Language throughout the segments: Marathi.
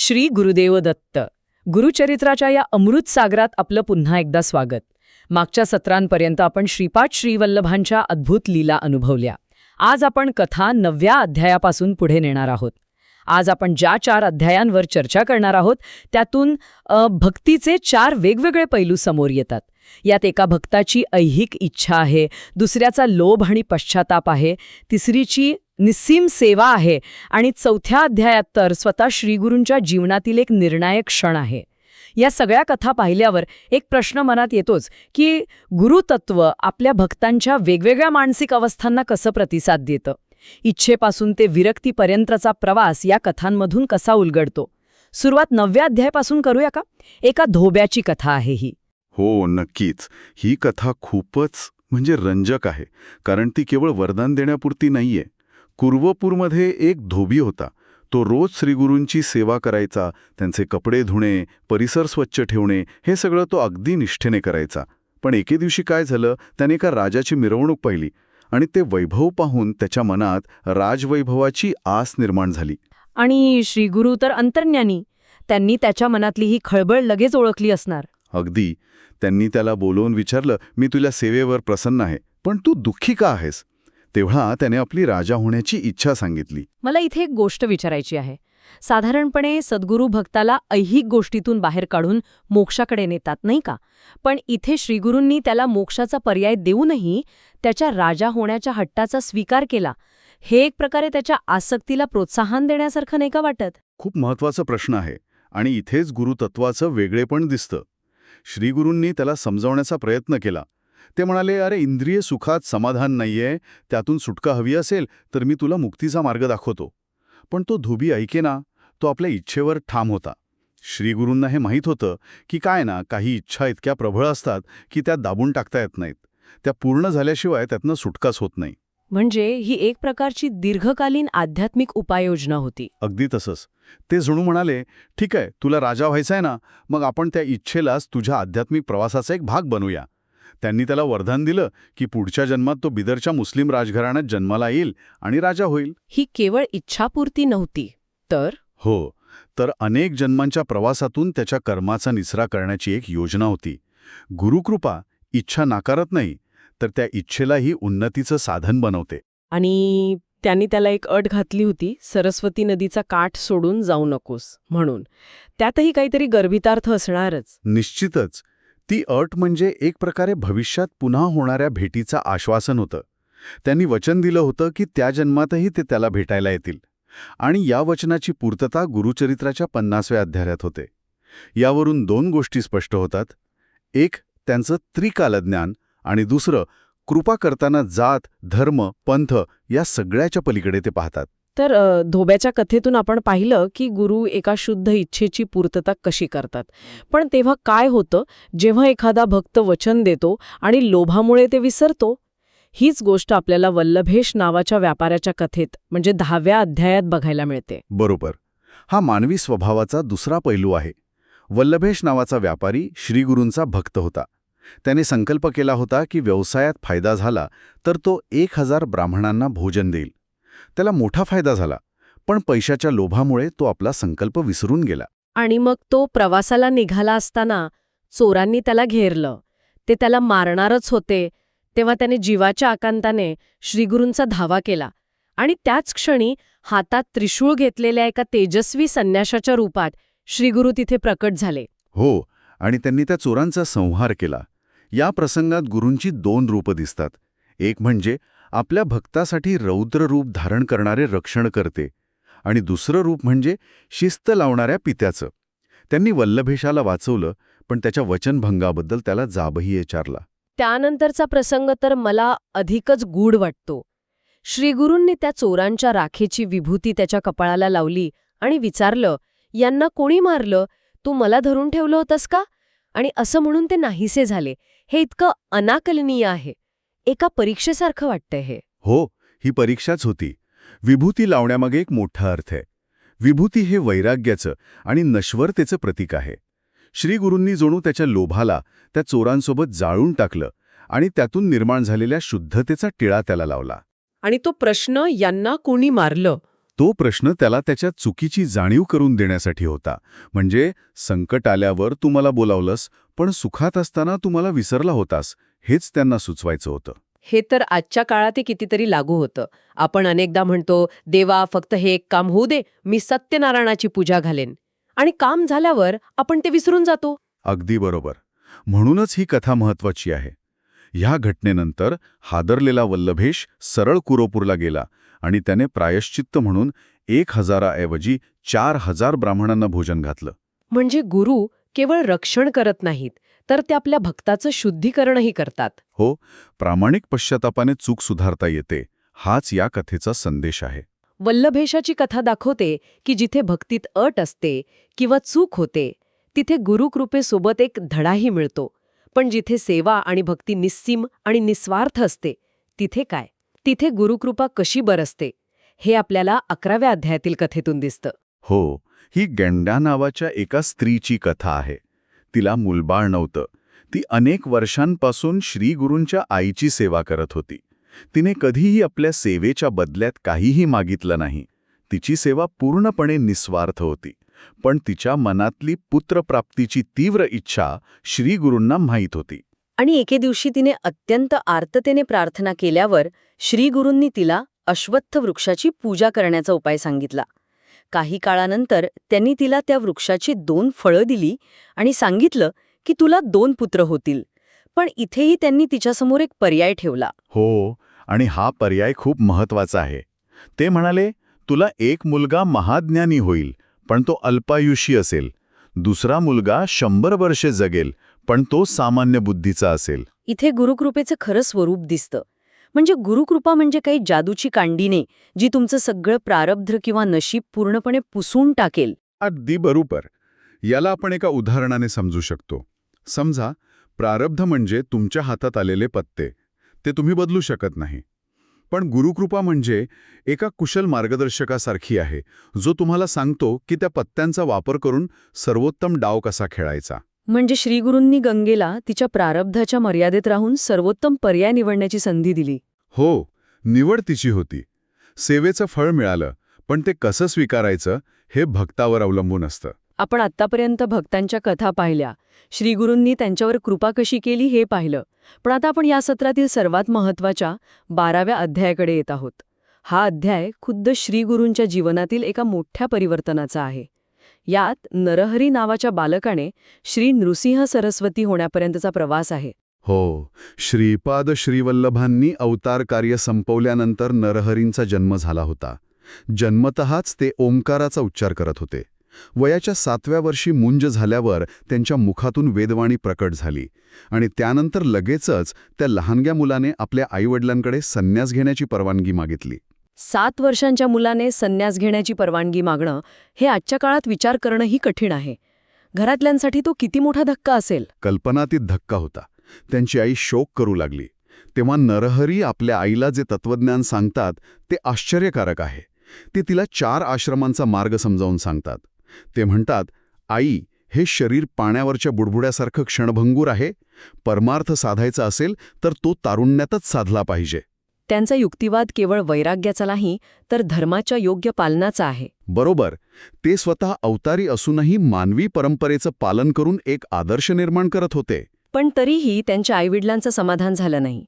श्री गुरुदेव दत्त. गुरुचरित्राच्या या अमृत सागरात आपलं पुन्हा एकदा स्वागत. मागच्या सत्रांपर्यंत आपण श्रीपाठ श्रीवल्लभांच्या अद्भुत लीला अनुभवल्या. आज आपण कथा नवव्या अध्यायापासून पुढे नेणार आहोत. आज आपण ज्या चार अध्यायांवर चर्चा करणार आहोत त्यातून भक्तीचे चार वेगवेगळे पैलू समोर येतात. यात एका भक्ताची ऐहिक इच्छा आहे दुसऱ्याचा लोभ आणि पश्चाताप आहे तिसरीची निस्सीम सेवा आहे. आणि चौथ्या अध्यायात तर स्वतः श्रीगुरूंच्या जीवनातील एक निर्णायक क्षण आहे. या सगळ्या कथा पाहिल्यावर एक प्रश्न मनात येतोच की गुरुतत्व आपल्या भक्तांच्या वेगवेगळ्या मानसिक अवस्थांना कसं प्रतिसाद देतं? इच्छेपासून ते विरक्तीपर्यंतचा प्रवास या कथांमधून कसा उलगडतो? सुरुवात नवव्या अध्यायापासून करूया का? एका धोब्याची कथा आहे ही. हो नक्कीच. ही कथा खूपच म्हणजे रंजक आहे कारण ती केवळ वरदान देण्यापुरती नाहीये. कुर्वपूरमध्ये एक धोबी होता. तो रोज श्रीगुरूंची सेवा करायचा त्यांचे कपडे धुणे परिसर स्वच्छ ठेवणे हे सगळं तो अगदी निष्ठेने करायचा. पण एके दिवशी काय झालं त्याने एका राजाची मिरवणूक पाहिली आणि ते वैभव पाहून त्याच्या मनात राजवैभवाची आस निर्माण झाली. आणि श्रीगुरू तर अंतर्ज्ञानी त्यांनी त्याच्या मनातली ही खळबळ लगेच ओळखली असणार. अगदी. त्यांनी त्याला बोलवून विचारलं मी तुझ्या सेवेवर प्रसन्न आहे पण तू दुःखी का आहेस? तेव्हा त्याने आपली राजा होण्याची इच्छा सांगितली. मला इथे एक गोष्ट विचारायची आहे. साधारणपणे सद्गुरू भक्ताला ऐहिक गोष्टीतून बाहेर काढून मोक्षाकडे नेतात नाही का? पण इथे श्रीगुरूंनी त्याला मोक्षाचा पर्याय देऊनही त्याच्या राजा होण्याच्या हट्टाचा स्वीकार केला. हे एक प्रकारे त्याच्या आसक्तीला प्रोत्साहन देण्यासारखं नाही का वाटत? खूप महत्त्वाचा प्रश्न आहे आणि इथेच गुरुतत्वाचं वेगळेपण दिसतं. श्रीगुरूंनी त्याला समजावण्याचा प्रयत्न केला. ते म्हणाले अरे इंद्रिय सुखात समाधान नाहीये त्यातून सुटका हवी असेल तर मी तुला मुक्तीचा मार्ग दाखवतो. पण तो धुबी ऐकेना तो आपल्या इच्छेवर ठाम होता. श्रीगुरूंना हे माहीत होतं की काय ना काही इच्छा इतक्या प्रबळ असतात की त्या दाबून टाकता येत नाहीत. त्या पूर्ण झाल्याशिवाय त्यातनं सुटकाच होत नाही. म्हणजे ही एक प्रकारची दीर्घकालीन आध्यात्मिक उपाययोजना होती. अगदी तसंच. ते जणू म्हणाले ठीक आहे तुला राजा व्हायचा आहे ना मग आपण त्या इच्छेलाच तुझ्या आध्यात्मिक प्रवासाचा एक भाग बनवूया त्यांनी त्याला वरदान दिलं की पुढच्या जन्मात तो बिदरच्या मुस्लिम राजघराण्यात जन्माला येईल आणि राजा होईल. ही केवळ इच्छापूर्ती नव्हती तर? हो तर अनेक जन्मांच्या प्रवासातून त्याच्या कर्माचा निसरा करण्याची एक योजना होती. गुरुकृपा इच्छा नाकारत नाही तर त्या इच्छेलाही उन्नतीचं साधन बनवते. आणि त्यांनी त्याला एक अट घातली होती सरस्वती नदीचा काठ सोडून जाऊ नकोस म्हणून. त्यातही काहीतरी गर्भितार्थ असणारच. निश्चितच ती अट म्हणजे एक प्रकारे भविष्यात पुन्हा होणाऱ्या भेटीचं आश्वासन होतं. त्यांनी वचन दिलं होतं की त्या जन्मातही ते त्याला भेटायला येतील. आणि या वचनाची पूर्तता गुरुचरित्राच्या पन्नासव्या अध्यायात होते. यावरून दोन गोष्टी स्पष्ट होतात. एक त्यांचं त्रिकालज्ञान आणि दुसरं कृपा करताना जात धर्म पंथ या सगळ्याच्या पलीकडे ते पाहतात. तर धोब्याच्या कथेतून आपण पाहिलं की गुरु एका शुद्ध इच्छेची पूर्तता कशी करतात. पण तेव्हा काय होतं? जेव्हा एखादा भक्त वचन देतो आणि लोभामुळे ते विसरतो? हीच गोष्ट आपल्याला वल्लभेश नावाच्या व्यापाऱ्याच्या कथेत म्हणजे दहाव्या अध्यायात बघायला मिळते. बरोबर. हा मानवी स्वभावाचा दुसरा पैलू आहे. वल्लभेश नावाचा व्यापारी श्रीगुरूंचा भक्त होता. त्याने संकल्प केला होता की व्यवसायात फायदा झाला तर तो एक हजार ब्राह्मणांना भोजन देईल. त्याला मोठा फायदा झाला पण पैशाच्या लोभामुळे तो आपला संकल्प विसरून गेला. आणि मग तो प्रवासाला निघाला असताना चोरांनी त्याला घेरलं. ते त्याला मारणारच होते तेव्हा त्याने जीवाच्या आकांताने श्रीगुरूंचा धावा केला. आणि त्याच क्षणी हातात त्रिशूळ घेतलेल्या एका तेजस्वी संन्याशाच्या रूपात श्रीगुरू तिथे प्रकट झाले. हो आणि त्यांनी त्या चोरांचा संहार केला. या प्रसंगात गुरूंची दोन रूपं दिसतात. एक म्हणजे आपल्या भक्तासाठी रौद्र रूप धारण करणारे रक्षण करते आणि दुसरं रूप म्हणजे शिस्त लावणाऱ्या पित्याचं. त्यांनी वल्लभेशाला वाचवलं पण त्याच्या वचनभंगाबद्दल त्याला जाबही विचारला त्यानंतरचा प्रसंग तर मला अधिकच गूढ वाटतो. श्रीगुरूंनी त्या चोरांच्या राखेची विभूती त्याच्या कपाळाला लावली आणि विचारलं यांना कोणी मारलं? तू मला धरून ठेवलं होतंस का? आणि असं म्हणून ते नाहीसे झाले. हे इतकं अनाकलनीय आहे. एका परीक्षेसारखं वाटतंय हे. हो ही परीक्षाच होती. विभूती लावण्यामागे एक मोठा अर्थ आहे. विभूती हे वैराग्याचं आणि नश्वरतेचं प्रतीक आहे. श्रीगुरूंनी जणू त्याच्या लोभाला त्या चोरांसोबत जाळून टाकलं आणि त्यातून निर्माण झालेल्या शुद्धतेचा टिळा त्याला लावला. आणि तो प्रश्न यांना कोणी मारलं? तो प्रश्न त्याला त्याच्या चुकीची जाणीव करून देण्यासाठी होता. म्हणजे संकट आल्यावर तू मला बोलावलंस पण सुखात असताना तू मला विसरला होतास. हेच त्यांना सुचवायचं होतं. हे तर आजच्या काळातही कितीतरी लागू होतं. आपण अनेकदा म्हणतो देवा फक्त हे एक काम होऊ दे मी सत्यनारायणाची पूजा घालेन. आणि काम झाल्यावर आपण ते विसरून जातो. अगदी बरोबर. म्हणूनच ही कथा महत्वाची आहे. ह्या घटनेनंतर हादरलेला वल्लभेश सरळ कुरोपूरला गेला आणि त्याने प्रायश्चित्त म्हणून एक हजाराऐवजी चार हजार ब्राह्मणांना भोजन घातलं. म्हणजे गुरु केवळ रक्षण करत नाहीत तर ते आपल्या भक्ताचं शुद्धीकरणही करतात. हो प्रामाणिक पश्चातापाने चूक सुधारता येते हाच या कथेचा संदेश आहे. वल्लभेशाची कथा दाखवते की जिथे भक्तीत अट असते किंवा चूक होते तिथे गुरुकृपेसोबत एक धडाही मिळतो. पण जिथे सेवा आणि भक्ती निस्सीम आणि निस्वार्थ असते तिथे काय? तिथे गुरुकृपा कशी बरसते हे आपल्याला अकराव्या अध्यायातील कथेतून दिसतं. हो ही गेंडा नावाच्या एका स्त्रीची कथा आहे. तिला मुलबाळ नव्हतं. ती अनेक वर्षांपासून श्रीगुरूंच्या आईची सेवा करत होती. तिने कधीही आपल्या सेवेच्या बदल्यात काहीही मागितलं नाही. तिची सेवा पूर्णपणे निस्वार्थ होती. पण तिच्या मनातली पुत्रप्राप्तीची तीव्र इच्छा श्रीगुरूंना माहीत होती. आणि एके दिवशी तिने अत्यंत आर्ततेने प्रार्थना केल्यावर श्रीगुरूंनी तिला अश्वत्थ वृक्षाची पूजा करण्याचा उपाय सांगितला. काही काळानंतर त्यांनी तिला त्या वृक्षाची दोन फळं दिली आणि सांगितलं की तुला दोन पुत्र होतील. पण इथेही त्यांनी तिच्यासमोर एक पर्याय ठेवला. हो आणि हा पर्याय खूप महत्त्वाचा आहे. ते म्हणाले तुला एक मुलगा महाज्ञानी होईल पण तो अल्पायुषी असेल. दुसरा मुलगा शंभर वर्षे जगेल पण तो सामान्य बुद्धीचा असेल. इथे गुरुकृपेचं खरं स्वरूप दिसतं. म्हणजे गुरुकृपा म्हणजे काही जादूची कांडीने जी तुमचं सगळं प्रारब्ध किंवा नशीब पूर्णपणे पुसून टाकेल. अगदी बरोबर. याला आपण एका उदाहरणाने समजू शकतो. समजा प्रारब्ध म्हणजे तुमच्या हातात आलेले पत्ते. ते तुम्ही बदलू शकत नाही. पण गुरुकृपा म्हणजे एका कुशल मार्गदर्शकासारखी आहे जो तुम्हाला सांगतो की त्या पत्त्यांचा वापर करून सर्वोत्तम डाव कसा खेळायचा. म्हणजे श्रीगुरूंनी गंगेला तिच्या प्रारब्धाच्या मर्यादेत राहून सर्वोत्तम पर्याय निवडण्याची संधी दिली. हो निवड तिची होती. सेवेचं फळ मिळालं पण ते कसं स्वीकारायचं हे भक्तावर अवलंबून असतं. आपण आत्तापर्यंत भक्तांच्या कथा पाहिल्या. श्रीगुरूंनी त्यांच्यावर कृपा कशी केली हे पाहिलं. पण आता आपण या सत्रातील सर्वात महत्त्वाच्या बाराव्या अध्यायाकडे येत आहोत. हा अध्याय खुद्द श्रीगुरूंच्या जीवनातील एका मोठ्या परिवर्तनाचा आहे. यात नरहरी नावाच्या बालकाने श्री नृसिंह सरस्वती होण्यापर्यंतचा प्रवास आहे. हो श्रीपाद श्रीवल्लभांनी अवतार कार्य संपवल्यानंतर नरहरींचा जन्म झाला होता. जन्मतःच ते ओंकाराचा उच्चार करत होते. वयाच्या सातव्या वर्षी मुंज झाल्यावर त्यांच्या मुखातून वेदवाणी प्रकट झाली आणि त्यानंतर लगेचच त्या लहानग्या मुलाने आपल्या आईवडिलांकडे संन्यास घेण्याची परवानगी मागितली. सात वर्षांच्या मुलाने संन्यास घेण्याची परवानगी मागणं हे आजच्या काळात विचार करणंही कठीण आहे. घरातल्यांसाठी तो किती मोठा धक्का असेल? कल्पनातीत धक्का होता. त्यांची आई शोक करू लागली. तेव्हा नरहरी आपल्या आईला जे तत्वज्ञान सांगतात ते आश्चर्यकारक आहे. ते तिला चार आश्रमांचा मार्ग समजावून सांगतात. ते म्हणतात आई हे शरीर पाण्यावरच्या बुडबुड्यासारखं क्षणभंगूर आहे. परमार्थ साधायचा असेल तर तो तारुण्यातच साधला पाहिजे. त्यांचा युक्तिवाद केवळ वैराग्याचा नाही तर धर्माच्या योग्य पालनाचा आहे. बरोबर. ते स्वतः अवतारी असूनही मानवी परंपरेचं पालन करून एक आदर्श निर्माण करत होते. पण तरीही त्यांच्या आईवडिलांचं समाधान झालं नाही.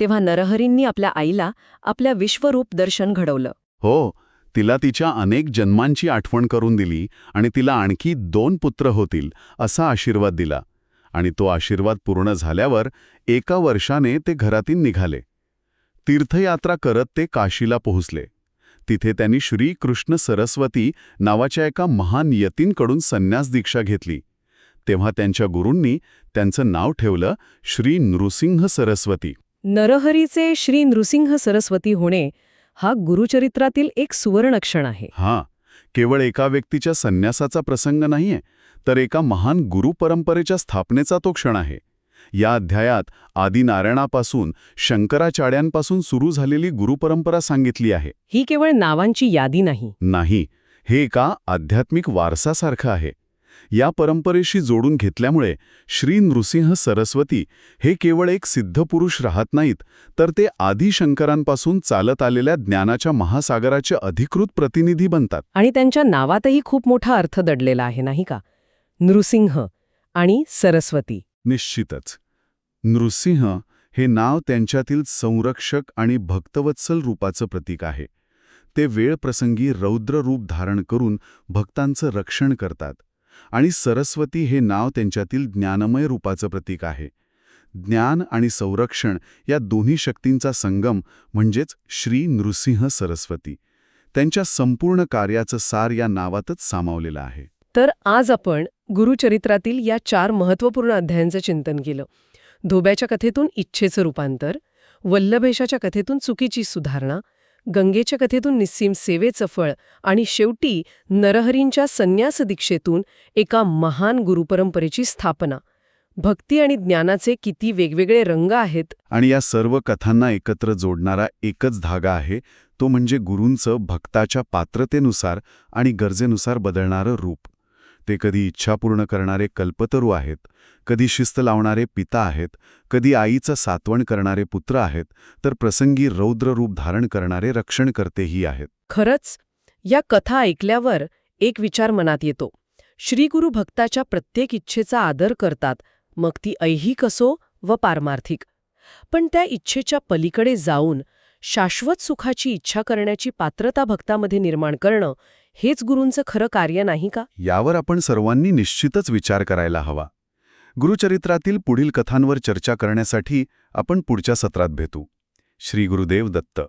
तेव्हा नरहरींनी आपल्या आईला आपल्या विश्वरूप दर्शन घडवलं. हो तिला तिच्या अनेक जन्मांची आठवण करून दिली आणि तिला आणखी दोन पुत्र होतील असा आशीर्वाद दिला. आणि तो आशीर्वाद पूर्ण झाल्यावर एका वर्षाने ते घरातून निघाले. तीर्थयात्रा करत ते काशीला पोहोचले. तिथे त्यांनी श्री कृष्ण सरस्वती नावाच्या एका महान यतींकडून संन्यास दीक्षा घेतली. तेव्हा त्यांच्या गुरूंनी त्यांचं नाव ठेवलं श्री नृसिंह सरस्वती. नरहरीचे श्री नृसिंह सरस्वती होणे हा गुरुचरित्रातील एक सुवर्णक्षण आहे. हां केवळ एका व्यक्तीच्या संन्यासाचा प्रसंग नाहीये तर एका महान गुरुपरंपरेच्या स्थापनेचा तो क्षण आहे. या अध्यायात आदिनारायणापासून शंकराचार्यांपासून सुरू झालेली गुरुपरंपरा सांगितली आहे. ही केवळ नावांची यादी नाही. नाही हे एका आध्यात्मिक वारसासारखं आहे. या परंपरेशी जोडून घेतल्यामुळे श्री नृसिंह सरस्वती हे केवळ एक सिद्धपुरुष राहत नाहीत तर ते आदिशंकरांपासून चालत आलेल्या ज्ञानाच्या महासागराचे अधिकृत प्रतिनिधी बनतात. आणि त्यांच्या नावातही खूप मोठा अर्थ दडलेला आहे नाही का? नृसिंह आणि सरस्वती. निश्चितच. नृसिंह हे नाव त्यांच्यातील संरक्षक आणि भक्तवत्सल रूपाचं प्रतीक आहे. ते वेळप्रसंगी रौद्र रूप धारण करून भक्तांचं रक्षण करतात आणि सरस्वती हे नाव त्यांच्यातील ज्ञानमय रूपाचं प्रतीक आहे. ज्ञान आणि संरक्षण या दोन्ही शक्तींचा संगम म्हणजेच श्री नृसिंह सरस्वती. त्यांच्या संपूर्ण कार्याचं सार या नावातच सामावलेलं आहे. तर आज आपण गुरुचरित्रातील या चार महत्त्वपूर्ण अध्यायांचं चिंतन केलं. धोब्याच्या कथेतून इच्छेचं रूपांतर वल्लभेशाच्या कथेतून चुकीची सुधारणा गंगेच्या कथेतून निस्सीम सेवेचं फळ आणि शेवटी नरहरींच्या संन्यास दीक्षेतून एका महान गुरुपरंपरेची स्थापना. भक्ती आणि ज्ञानाचे किती वेगवेगळे रंग आहेत. आणि या सर्व कथांना एकत्र जोडणारा एकच धागा आहे तो म्हणजे गुरूंचं भक्ताच्या पात्रतेनुसार आणि गरजेनुसार बदलणारं रूप. ते कधी इच्छा पूर्ण करणारे कल्पतरू आहेत कधी शिस्त लावणारे पिता आहेत कधी आईचं सातवण करणारे पुत्र आहेत तर प्रसंगी रौद्र रूप धारण करणारे रक्षणकर्तेही आहेत. खरंच या कथा ऐकल्यावर एक विचार मनात येतो. श्रीगुरु भक्ताच्या प्रत्येक इच्छेचा आदर करतात मग ती ऐहिक असो व पारमार्थिक. पण त्या इच्छेच्या पलीकडे जाऊन शाश्वत सुखाची इच्छा करण्याची पात्रता भक्तामध्ये निर्माण करणं हेच गुरूंचं खरं कार्य नाही का? यावर आपण सर्वांनी निश्चितच विचार करायला हवा. गुरुचरित्रातील पुढील कथांवर चर्चा करण्यासाठी आपण पुढच्या सत्रात भेटू. श्री गुरुदेव दत्त.